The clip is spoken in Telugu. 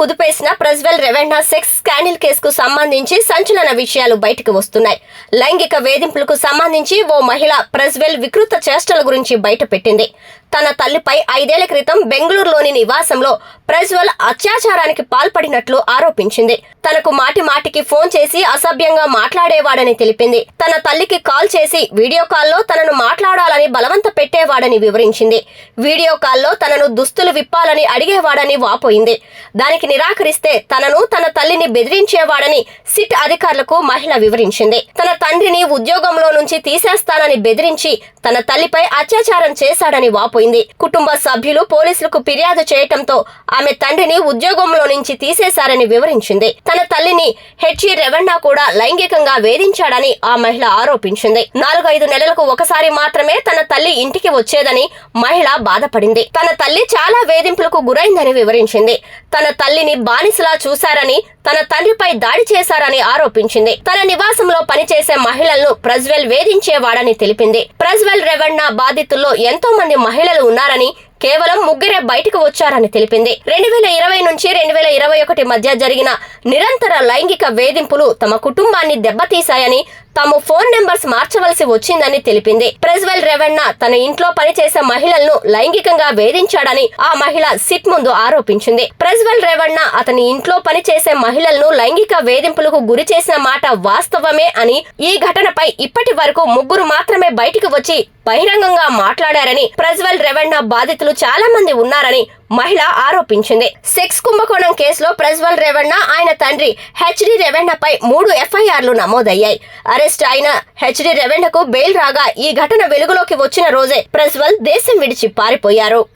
కుదిపేసిన ప్రజ్వల్ రెవెన్నా సెక్స్ స్కాండిల్ కేసుకు సంబంధించి సంచలన విషయాలు బయటకు వస్తున్నాయి. లైంగిక వేధింపులకు సంబంధించి ఓ మహిళ ప్రజ్వెల్ వికృత చేష్టల గురించి బయటపెట్టింది. తన తల్లిపై ఐదేళ్ళ క్రితం బెంగళూరులోని నివాసంలో ప్రజ్వల్ అత్యాచారానికి పాల్పడినట్లు ఆరోపించింది. తనకు మాటి మాటికి ఫోన్ చేసి అసభ్యంగా మాట్లాడేవాడని తెలిపింది. తన తల్లికి కాల్ చేసి వీడియో కాల్లో తనను మాట్లాడాలని బలవంత పెట్టేవాడని వివరించింది. వీడియో కాల్లో తనను దుస్తులు విప్పాలని అడిగేవాడని వాపోయింది. దానికి నిరాకరిస్తే తనను తన తల్లిని బెదిరించేవాడని సిట్ అధికారులకు మహిళ వివరించింది. తన తండ్రిని ఉద్యోగంలో నుంచి తీసేస్తానని బెదిరించి తన తల్లిపై అత్యాచారం చేశాడని వాపోయింది. కుటుంబ సభ్యులు పోలీసులకు ఫిర్యాదు చేయటంతో ఆమె తండ్రిని ఉద్యోగంలో నుంచి తీసేశారని వివరించింది. తన తల్లిని హెచ్ఈ రెవెన్నా కూడా లైంగికంగా వేధించాడని ఆ మహిళ ఆరోపించింది. నాలుగైదు నెలలకు ఒకసారి మాత్రమే తన తల్లి ఇంటికి వచ్చేదని మహిళ బాధపడింది. తన తల్లి చాలా వేధింపులకు గురైందని వివరించింది. తన తల్లిని బానిసలా చూశారని తన తండ్రిపై దాడి చేశారని ఆరోపించింది. తన నివాసంలో పనిచేసే మహిళలను ప్రజ్వెల్ వేధించేవాడని తెలిపింది. ప్రజ్వెల్ రెవెన్నా బాధితుల్లో ఎంతో మంది మహిళలు ఉన్నారని కేవలం ముగ్గురే బయటకు వచ్చారని తెలిపింది. రెండు వేల ఇరవై నుంచి రెండు వేల ఇరవై ఒకటి మధ్య జరిగిన నిరంతర లైంగిక వేధింపులు తమ కుటుంబాన్ని దెబ్బతీశాయని తాము ఫోన్ నెంబర్స్ మార్చవలసి వచ్చిందని తెలిపింది. ప్రెజ్వెల్ రెవెన్నా తన ఇంట్లో పనిచేసే మహిళలను లైంగికంగా వేధించాడని ఆ మహిళ సిట్ ముందు ఆరోపించింది. ప్రెజ్వెల్ రెవెన్నా అతని ఇంట్లో పనిచేసే మహిళలను లైంగిక వేధింపులకు గురి చేసిన మాట వాస్తవమే అని ఈ ఘటనపై ఇప్పటి వరకు ముగ్గురు మాత్రమే బయటికి వచ్చి బహిరంగంగా మాట్లాడారని ప్రజ్వల్ రెవెన్నా బాధితులు చాలా మంది ఉన్నారని మహిళ ఆరోపించింది. సెక్స్ కుంభకోణం కేసులో ప్రజ్వల్ రేవణ్ణ ఆయన తండ్రి హెచ్డి రేవణ్ణపై మూడు ఎఫ్ఐఆర్లు నమోదయ్యాయి. అరెస్ట్ అయిన హెచ్డి రేవణ్ణకు బెయిల్ రాగా ఈ ఘటన వెలుగులోకి వచ్చిన రోజే ప్రజ్వల్ దేశం విడిచి పారిపోయారు.